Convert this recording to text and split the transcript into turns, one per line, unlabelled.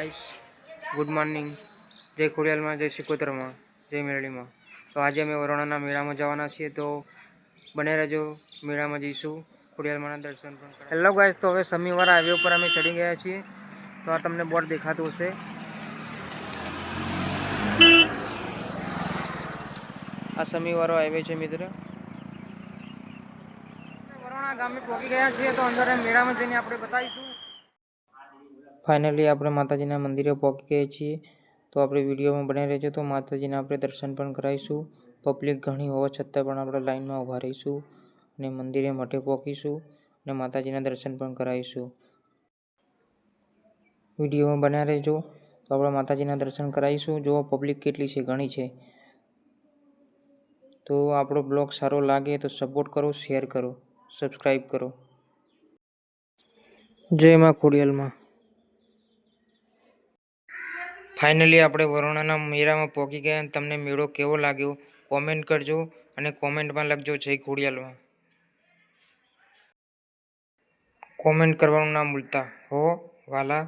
Guys good morning. જય ખોડિયાલમાં જય સિકોતરમાં જય મેરડીમાં. તો આજે અમે વરોણાના મેળામાં જવાના છીએ તો બને રહેજો મેળામાં જઈશું ખોડિયાલમાંના દર્શન પણ હેલો ગાઈસ તો હવે શનિવાર હાઈવે ઉપર અમે ચડી ગયા છીએ તો આ તમને બોર્ડ દેખાતું હશે. આ શનિવારો હાઈવે છે મિત્ર. વરોણા ગામે પહોંચી ગયા છીએ તો અંદર મેળામાં જઈને આપણે બતાવીશું. ફાઇનલી આપણે માતાજીના મંદિરે પહોંચી ગયા છીએ. તો આપણે વિડીયોમાં બની રહેજો. તો માતાજીના આપણે દર્શન પણ કરાવીશું. પબ્લિક ઘણી હોવા છતાં પણ આપણે લાઇનમાં ઊભા રહીશું અને મંદિરે મઠે પહોંચીશું અને માતાજીના દર્શન પણ કરાવીશું. વિડીયોમાં બન્યા રહેજો. તો આપણે માતાજીના દર્શન કરાવીશું. જો પબ્લિક કેટલી છે, ઘણી છે. તો આપણો બ્લોગ સારો લાગે તો સપોર્ટ કરો શેર કરો સબસ્ક્રાઈબ કરો. જય માં ખોડિયાલમાં. ફાઇનલી આપણે વરુણાના મેળામાં પહોંચી ગયા અને તમને મેળો કેવો લાગ્યો? કોમેન્ટ કરજો અને કોમેન્ટમાં લખજો જય ખોડિયાલમાં કોમેન્ટ કરવાનું ના ભૂલતા હો, વાલા.